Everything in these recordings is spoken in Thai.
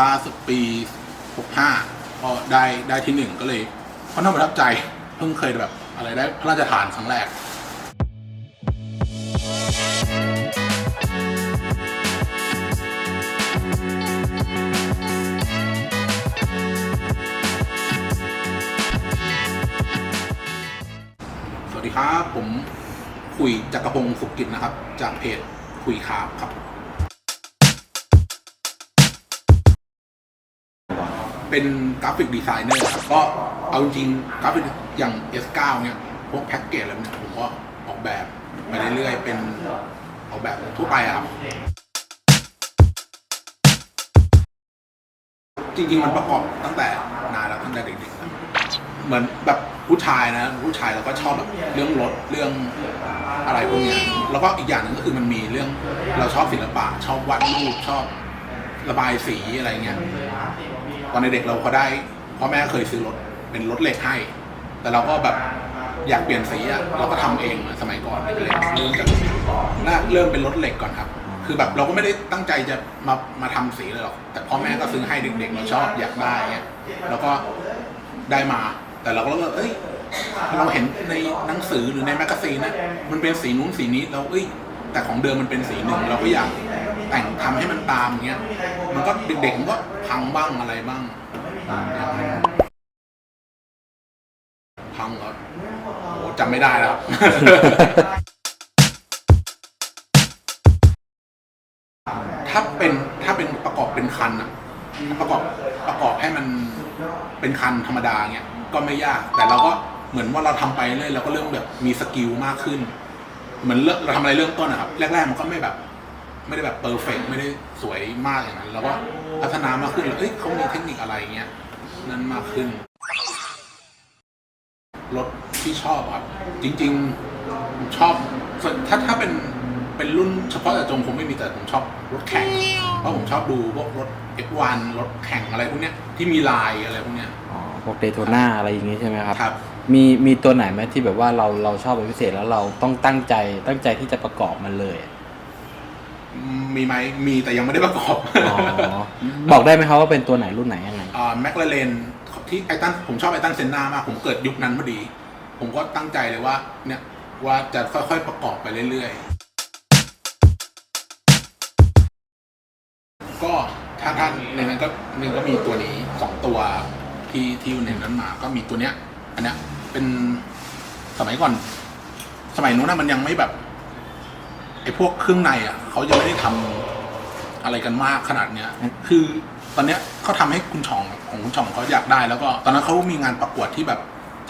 ล่าสุดปี 65ก็ได้ได้ที่หนึ่งก็เลยค่อนข้างประทับใจเพิ่งเคยแบบอะไรได้พระราชทานครั้งแรกสวัสดีครับ ผมคุยจักรพงศ์สุขกิจนะครับ จากเพจคุยคาบครับ เป็นกราฟิกดีไซเนอร์ครับก็เอาจริงกราฟิกอย่าง S9 เนี่ยพวกแพ็กเกจอะไรเนี่ยผมก็ออกแบบไปเรื่อยๆเป็นออกแบบทั่วไปอะครับ จริงๆมันประกอบตั้งแต่นานแล้วตั้งแต่เด็กๆเหมือนแบบผู้ชายนะ ผู้ชายเราก็ชอบแบบเรื่องรถเรื่องอะไรพวกเนี้ยแล้วก็อีกอย่างหนึ่งก็คือมันมีเรื่องเราชอบศิลปะชอบวาดรูปชอบระบายสีอะไรเงี้ย อนเด็กเราก็ได้พ่อแม่เคยซื้อรถเป็นรถเหล็กให้ แต่เราก็แบบอยากเปลี่ยนสีอะเราก็ทำเองสมัยก่อนเล็กๆเริ่มจากแรกเริ่มเป็นรถเหล็กก่อนครับ คือแบบเราก็ไม่ได้ตั้งใจจะมามาทำสีเลยหรอกแต่พ่อแม่ก็ซื้อให้เด็กๆเราชอบอยากได้เงี้ยแล้วก็ได้มา แต่เราก็รู้ว่าเอ้ยเราเห็นในหนังสือหรือในแมกกาซีนนะมันเป็นสีนู้นสีนี้เราเอ้ยแต่ของเดิมมันเป็นสีหนึ่งเราก็อยาก แต่งทำให้มันตามเงี้ย มันก็เด็กๆมันก็พังบ้างอะไรบ้างพังเหรอโหจำไม่ได้แล้วถ้าเป็นถ้าเป็นประกอบเป็นคันอะประกอบประกอบให้มันเป็นคันธรรมดาเงี้ยก็ไม่ยาก แต่เราก็เหมือนว่าเราทำไปเรื่อยเราก็เริ่มแบบมีสกิลมากขึ้น เหมือนเราทำอะไรเริ่มต้นอะครับ แรก ๆ มันก็ไม่แบบ ไม่ได้แบบเ e อร์เฟกไม่ได้สวยมากอย่างนั้นเราก็พัฒนามากขึ้นแล้วเอ้ยเขามีเทคนิคอะไรเงี้ยนั้นมากขึ้นรถที่ชอบครับ จริงๆผมชอบส่วนถ้าถ้าเป็นเป็นรุ่นเฉพาะแต่จงคงไม่มีแต่ผมชอบรถแข่งเพราะผมชอบดูพวกรถ F1 รถแข่งอะไรพวกเนี้ยที่มีลายอะไรพวกเนี้ยอ๋อพวกเดโทน่าอะไรอย่างงี้ใช่ไหมครับครับ มีมีตัวไหนไหมที่แบบว่าเราเราชอบเป็นพิเศษแล้วเราต้องตั้งใจตั้งใจที่จะประกอบมันเลย มีไหมมีแต่ยังไม่ได้ประกอบอ๋อบอกได้ไหมครับว่าเป็นตัวไหนรุ่นไหนยังไงอ่าแมคลาเรนที่ไอตันผมชอบไอตันเซนนามาก ผมเกิดยุคนั้นพอดี ผมก็ตั้งใจเลยว่าเนี่ยว่าจะค่อยๆประกอบไปเรื่อยๆ ก็ถ้าท่านในนั้นก็หนึ่งก็มีตัวนี้สองตัวที่ที่อยู่ในนั้นมา ก็มีตัวเนี้ย อันเนี้ยเป็นสมัยก่อน สมัยนู้นนะมันยังไม่แบบ ไอพวกเครื่องในอะเขายังไม่ได้ทำอะไรกันมากขนาดเนี้ย คือตอนเนี้ยเขาทำให้คุณช่องของคุณช่องเขาอยากได้ แล้วก็ตอนนั้นเขามีงานประกวดที่แบบ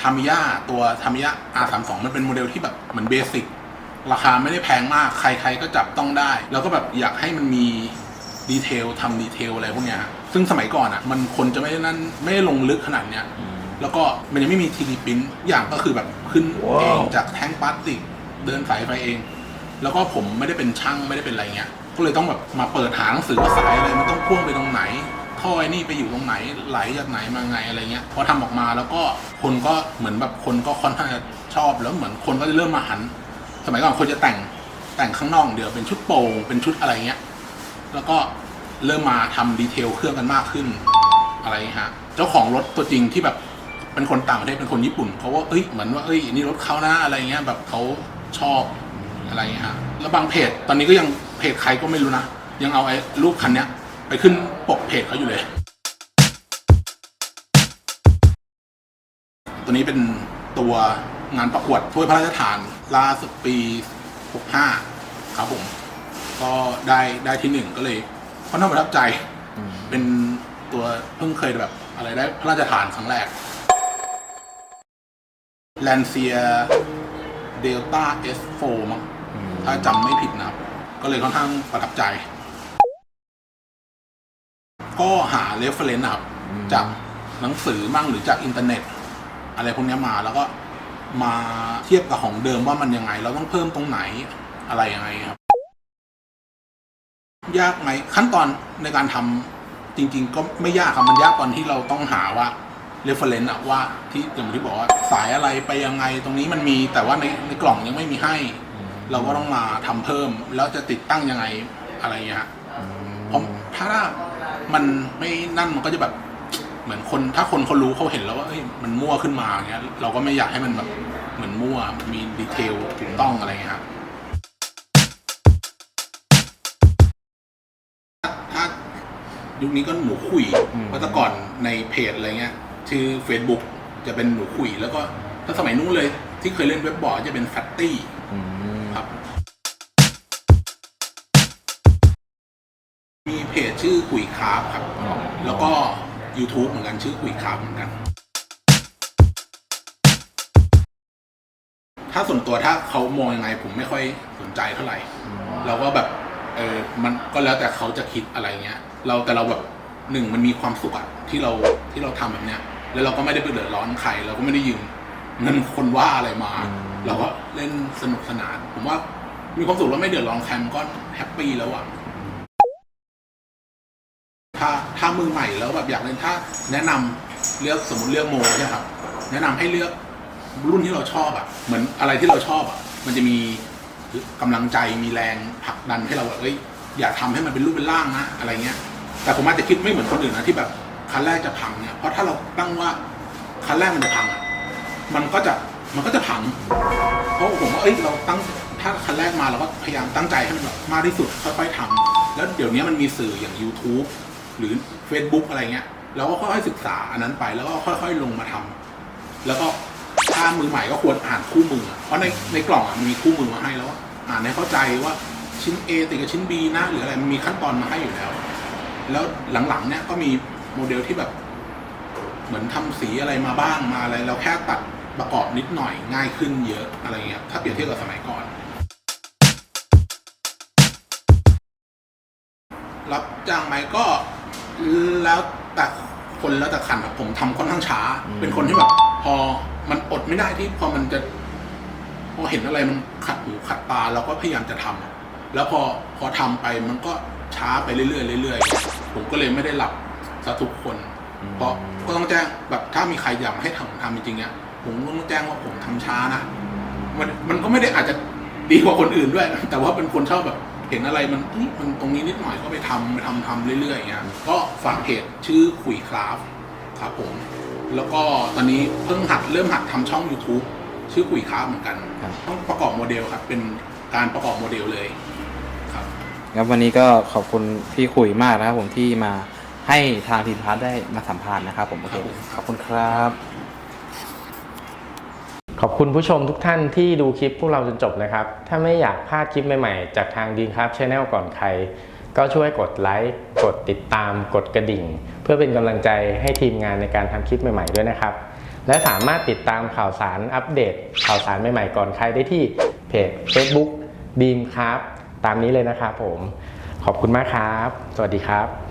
ทามิยาตัวทามิยา R32 มันเป็นโมเดลที่แบบเหมือนเบสิกราคาไม่ได้แพงมากใครๆก็จับต้องได้ แล้วก็แบบอยากให้มันมีดีเทลทำดีเทลอะไรพวกเนี้ยฮะซึ่งสมัยก่อนอะ มันคนจะไม่ได้นั่นไม่ได้ลงลึกขนาดเนี้ย แล้วก็มันยังไม่มีทีดีพิมพ์อย่างก็คือแบบขึ้นเองจากแท่งพลาสติกเดินสายไฟเอง แล้วก็ผมไม่ได้เป็นช่างไม่ได้เป็นอะไรเงี้ย ก็เลยต้องแบบมาเปิดหาหนังสือว่าสายอะไรมันต้องพ่วงไปตรงไหนท่อไอ้นี่ไปอยู่ตรงไหนไหลจากไหนมาไงอะไรเงี้ยพอทำออกมาแล้วก็คนก็เหมือนแบบคนก็ค่อนข้างจะชอบแล้วเหมือนคนก็จะเริ่มมาหัน สมัยก่อนคนจะแต่งแต่งข้างนอกเดี๋ยวเป็นชุดโป่งเป็นชุดอะไรเงี้ยแล้วก็เริ่มมาทำดีเทลเครื่องกันมากขึ้นอะไรฮะเจ้าของรถตัวจริงที่แบบเป็นคนต่างประเทศเป็นคนญี่ปุ่นเขาว่าเอ้ยเหมือนว่าเอ้ยนี่รถเขานะอะไรเงี้ยแบบเขาชอบ อะไรเงี้ยฮะแล้วบางเพจตอนนี้ก็ยังเพจใครก็ไม่รู้นะ ยังเอาไอ้รูปคันเนี้ย ไปขึ้นปกเพจเขาอยู่เลย ตัวนี้เป็นตัวงานประกวดถ้วยพระราชทานล่าสุดปี 65 ครับผม ก็ได้ได้ที่หนึ่งก็เลยค่อนข้างประทับใจ เป็นตัวเพิ่งเคยแบบอะไรได้พระราชทานครั้งแรก l a n c i a Delta S4 มั้งอืม ถ้าจำไม่ผิดนะครับ ก็เลยค่อนข้างประทับใจ ก็หาเรฟเฟรนซ์นะครับ จากหนังสือมั่งหรือจากอินเทอร์เน็ต อะไรพวกเนี้ยมาแล้วก็มาเทียบกับของเดิมว่ามันยังไง เราต้องเพิ่มตรงไหนอะไรยังไงครับ ยากไหมขั้นตอนในการทำจริง ๆ ก็ไม่ยากครับมันยากตอนที่เราต้องหาว่า reference อะว่าที่อย่างที่บอกว่าสายอะไรไปยังไงตรงนี้มันมีแต่ว่าในในกล่องยังไม่มีให้ เราก็ต้องมาทำเพิ่มแล้วจะติดตั้งยังไงอะไรอย่างเงี้ยฮะอืมผมถ้ามันไม่นั่นมันก็จะแบบเหมือนคนถ้าคนเขารู้เขาเห็นแล้วว่าเอ้ยมันมั่วขึ้นมาเงี้ย เราก็ไม่อยากให้มันแบบเหมือนมั่วมีดีเทลถูกต้องอะไรเงี้ยครับถ้าถ้ายุคนี้ก็หนูขุยอืมเมื่อแต่ก่อนในเพจอะไรเงี้ย ชื่อ Facebook จะเป็นหนูขุยแล้วก็ถ้าสมัยนู้นเลย ที่เคยเล่นเว็บบอร์ดจะเป็นแฟตตี้อืม ครับ มีเพจชื่อคุยคราฟครับ แล้วก็ YouTube เหมือนกันชื่อคุยคราฟเหมือนกัน ถ้าส่วนตัวถ้าเขามองยังไงผมไม่ค่อยสนใจเท่าไหร่ เราก็แบบเออมันก็แล้วแต่เขาจะคิดอะไรเงี้ย เราแต่เราแบบหนึ่งมันมีความสุขอะที่เราที่เราทำแบบเนี้ย แล้วเราก็ไม่ได้ไปเดือดร้อนใคร เราก็ไม่ได้ยืมเงินคนว่าอะไรมา เราก็เล่นสนุกสนาน ผมว่ามีความสุขแล้วไม่เดือดร้อนใครมันก็แฮปปี้แล้วอะถ้าถ้ามือใหม่แล้วแบบอยากเล่นถ้า แนะนำเลือกสมมติเลือกโมใช่ครับ แนะนำให้เลือกรุ่นที่เราชอบอะเหมือนอะไรที่เราชอบอะมันจะมีกำลังใจมีแรงผลักดันให้เราแบบเอ้ยอยากทำให้มันเป็นรูปเป็นร่างนะ อะไรเงี้ย แต่ผมอาจจะคิดไม่เหมือนคนอื่นนะที่แบบคันแรกจะพังเนี่ยเพราะถ้าเราตั้งว่าคันแรกมันจะพังอะมันก็จะ มันก็จะพัง เพราะผมว่าเอ้ยเราตั้งถ้าคันแรกมาเราก็พยายามตั้งใจให้มันแบบมากที่สุดค่อยๆทำแล้วเดี๋ยวนี้มันมีสื่ออย่าง YouTube หรือ Facebook อะไรเงี้ยเราก็ค่อยๆศึกษาอันนั้นไปแล้วก็ค่อย ๆ ลงมาทำแล้วก็ถ้ามือใหม่ก็ควรอ่านคู่มือ เพราะในในกล่องอะมันมีคู่มือมาให้แล้วอ่านให้เข้าใจว่าชิ้น A ติดกับชิ้น B นะหรืออะไรมันมีขั้นตอนมาให้อยู่แล้ว แล้วหลังๆเนี่ยก็มีโมเดลที่แบบ เหมือนทำสีอะไรมาบ้างมาอะไรเราแค่ตัด ประกอบนิดหน่อยง่ายขึ้นเยอะอะไรเงี้ยถ้าเปรียบเทียบกับสมัยก่อน รับจ้างไหมก็แล้วแต่คนแล้วแต่คันครับผมทำค่อนข้างช้าอืมเป็นคนที่แบบพอมันอดไม่ได้ที่พอมันจะ พอเห็นอะไรมันขัดหูขัดตาเราก็พยายามจะทำอะแล้วพอพอทำไปมันก็ช้าไปเรื่อยๆเรื่อยๆผมก็เลยไม่ได้หลับซะทุกคน เพราะก็ต้องแจ้งแบบถ้ามีใครอยากให้ทำทำจริงๆเนี่ย ผมก็ต้องแจ้งว่าผมทำช้านะมันมันก็ไม่ได้อาจจะดีกว่าคนอื่นด้วย แต่ว่าเป็นคนชอบแบบเห็นอะไรมันเอ้ยมันตรงนี้นิดหน่อยก็ไปทำไปทำทำเรื่อยๆอย่างเงี้ยก็ฝากเพจชื่อคุยคราฟครับผม แล้วก็ตอนนี้เพิ่งหัดเริ่มหัดทำช่อง YouTube ชื่อคุยคราฟเหมือนกันครับต้องประกอบโมเดลครับ เป็นการประกอบโมเดลเลยครับครับวันนี้ก็ขอบคุณพี่คุยมากนะครับผมที่มาให้ทางทีมพาร์ทได้มาสัมภาษณ์นะครับผมโอเคครับผมขอบคุณครับ ขอบคุณผู้ชมทุกท่านที่ดูคลิปพวกเราจนจบนะครับ ถ้าไม่อยากพลาดคลิปใหม่ๆ จากทางดีครับช anel ก่อนใคร ก็ช่วยกดไลค์ กดติดตาม กดกระดิ่ง เพื่อเป็นกำลังใจให้ทีมงานในการทำคลิปใหม่ ๆ ด้วยนะครับ และสามารถติดตามข่าวสารอัปเดต ข่าวสารใหม่ๆ ก่อนใครได้ที่เพจ Facebook ดีมครับ ตามนี้เลยนะครับผม ขอบคุณมากครับ สวัสดีครับ